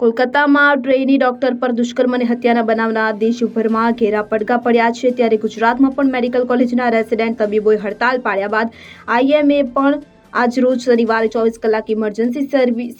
કોલકાતામાં trainee doctor પર દુષ્કર્મ અને હત્યાના બનાવના દેશભરમાં ઘેરા પડઘા પડ્યા છે. ત્યારે ગુજરાતમાં પણ મેડિકલ કોલેજના રેસિડેન્ટ તબીબોએ હડતાલ પાડ્યા બાદ આઈએમએ પણ આજરોજ શનિવારે ચોવીસ કલાક ઇમરજન્સી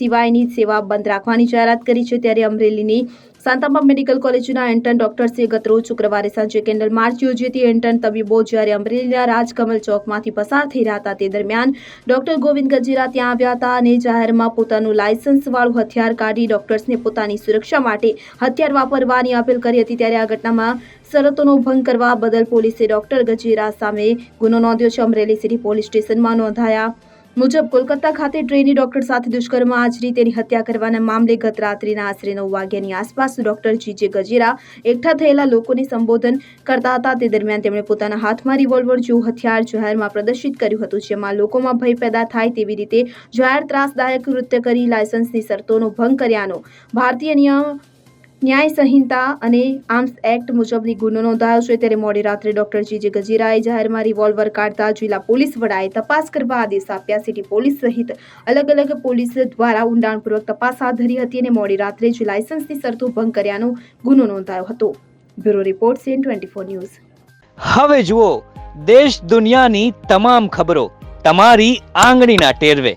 સિવાયની સેવા બંધ રાખવાની જાહેરાત કરી છે. ત્યારે અમરેલીની શાંતાબા મેડિકલ કોલેજના ઇન્ટર્ન ડોક્ટર્સે ગતરોજ શુક્રવારે સાંજે કેન્ડલ માર્ચ યોજી હતી ઇન્ટર્ન તબીબો જ્યારે અમરેલીના રાજકમલ ચોકમાંથી પસાર થઈ રહ્યા હતા, તે દરમિયાન ડોક્ટર ગોવિંદ ગજીરા ત્યાં આવ્યા હતા અને જાહેરમાં પોતાનું લાયસન્સવાળું હથિયાર કાઢી ડોક્ટર્સને પોતાની સુરક્ષા માટે હથિયાર વાપરવાની અપીલ કરી હતી. ત્યારે આ ઘટનામાં શરતોનો ભંગ કરવા બદલ પોલીસે ડોક્ટર ગજીરા સામે ગુનો નોંધ્યો છે. અમરેલી સિટી પોલીસ સ્ટેશનમાં નોંધાયા મુજબ કોલકાતા ખાતે ટ્રેની ડોક્ટર સાથે દુષ્કર્મ આચરી તેની હત્યા કરવાના મામલે ગત રાત્રિના આશરે નવ વાગ્યાની આસપાસ ડોક્ટર જીજે ગજેરા એકઠા થયેલા લોકોને સંબોધન કરતા હતા. તે દરમિયાન તેમણે પોતાના હાથમાં રિવોલ્વર જેવું હથિયાર જાહેરમાં પ્રદર્શિત કર્યું હતું, જેમાં લોકોમાં ભય પેદા થાય તેવી રીતે જાહેર ત્રાસદાયક કૃત્ય કરી લાયસન્સની શરતોનો ભંગ કર્યાનો ભારતીય નિયમ ન્યાય સંહિતા અને આર્મ્સ એક્ટ મુજબની ગુનો નોંધાયો છે. ત્યારે મોડી રાત્રે ડોક્ટર જીજે ગજીરાએ જાહેરમાં રિવોલ્વર કાઢતા જિલ્લા પોલીસ વડાએ તપાસ કરવા આદેશ આપ્યા. સિટી પોલીસ સહિત અલગ અલગ પોલીસ દ્વારા ઊંડાણપૂર્વક તપાસ હાથ ધરી હતી અને મોડી રાત્રે જ લાયસન્સની શરતો ભંગ કર્યાનો ગુનો નોંધાયો હતો. Bureau report CN twenty four news. હવે જુઓ, દેશ દુનિયાની તમામ ખબરો તમારી આંગળીના ટેરવે.